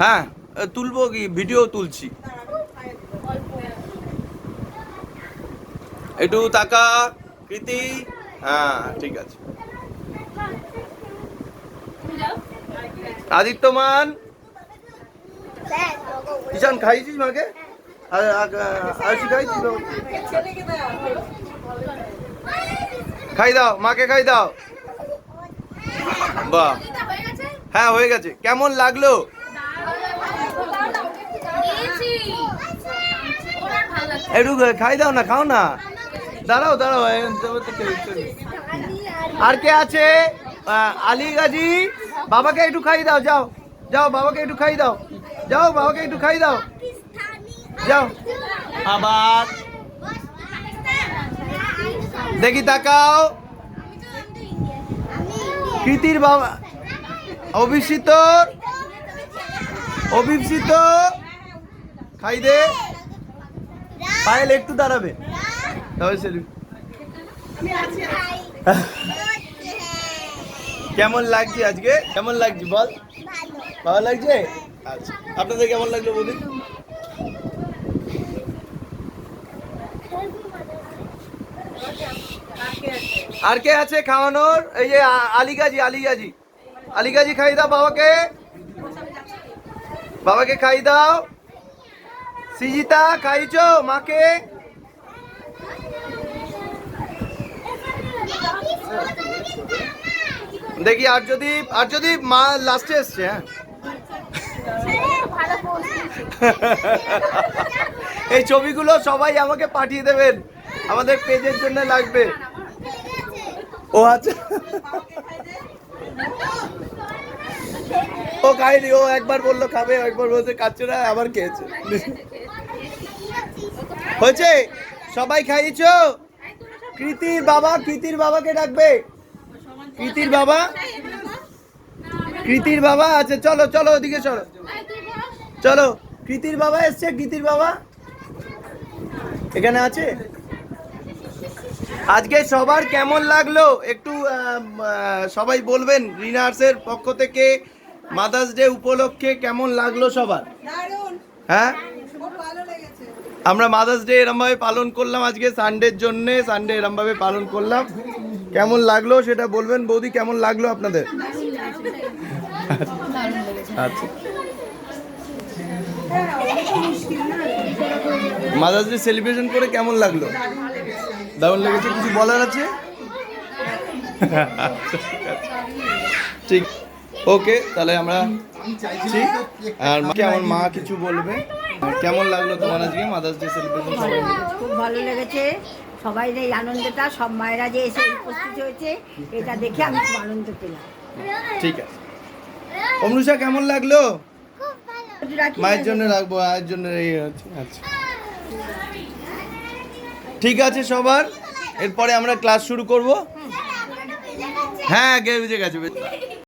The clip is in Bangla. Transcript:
হ্যাঁ তুলবো কি? ভিডিও তুলছি। একটু তাকা, কৃতি। হ্যাঁ ঠিক আছে। আদিত্যমান। কিষান খাইছিস মাকে? খাই দাও, মাকে খাই দাও। বাহ। হ্যাঁ হয়ে গেছে। কেমন লাগল? একটু খাই দাও না খাও না। দাঁড়াও দাঁড়াও আর কে আছে? আলী গাজী? বাবাকে একটু খাই দাও যাও। যাও বাবাকে একটু খাই দাও। যাও বাবাকে একটু খাই দাও। যাও। আবার। দেখি তাকাও। কৃতির বাবা অভিষিত অভিষিত। খাই দে। পায়েল একটু দাঁড়াবে। তবে কেমন লাগছে আজকে? কেমন লাগছে বল? ভালো লাগছে? আচ্ছা। আপনাদের কেমন লাগল বলুন? আর কে আছে? খাওয়ানোর? এই যে আলিগাজি আলিগাজি। আলিগাজি খাই দাও বাবাকে। বাবাকে খাই দাও। সিজিতা, খাইছো মাকে? দেখি আর যদি আর যদি মা লাস্টে এসছে হ্যাঁ। এই ছবিগুলো সবাই আমাকে পাঠিয়ে দেবেন। আমাদের পেজের জন্য লাগবে। ও আচ্ছা। ও খায়নি ও একবার বলল খাবে একবার বলছে খাচ্ছে না, আবার খেয়েছে। হয়েছে? সবাই খাইয়েছো? কৃতির বাবা, কৃতির বাবাকে ডাকবে। কৃতির বাবা? কৃতির বাবা? আচ্ছা চলো চলো ওদিকে চলো। চলো, কৃতির বাবা এসছে, কৃতির বাবা? এখানে আছে? আজকে সবার কেমন লাগল? একটু সবাই বলবেন রিনার্সের পক্ষ থেকে মাদার্স ডে উপলক্ষে কেমন লাগল সবার? হ্যাঁ? আমরা মাদার্স ডে এরমভাবে পালন করলাম আজকে সানডের জন্যে সানডে এরমভাবে পালন করলাম। কেমন লাগল সেটা বলবেন? বৌদি কেমন লাগল আপনাদের? আচ্ছা। মাদার্স ডে সেলিব্রেশন করে কেমন লাগল? দারুণ লেগেছে কিছু বলার আছে? আচ্ছা, ঠিক ওকে তাহলে আমরা আর মাকে আমার মা কিছু বলবে? কেমন লাগল তোমার আজকে মাদার্স ডে সেলিব্রেশন সবাই খুব ভালো লেগেছে। সবাই এই আনন্দটা সব মায়েরা যে এসে উপস্থিত হয়েছে এটা দেখে আমি খুব আনন্দ পেলাম। ঠিক আছে। অমনুষা কেমন লাগল? মায়ের জন্য রাখব মায়ের জন্য এই হচ্ছে। আচ্ছা। ঠিক আছে সবার? এরপরে আমরা ক্লাস শুরু করব। হ্যাঁ গে বুঝে গেছে?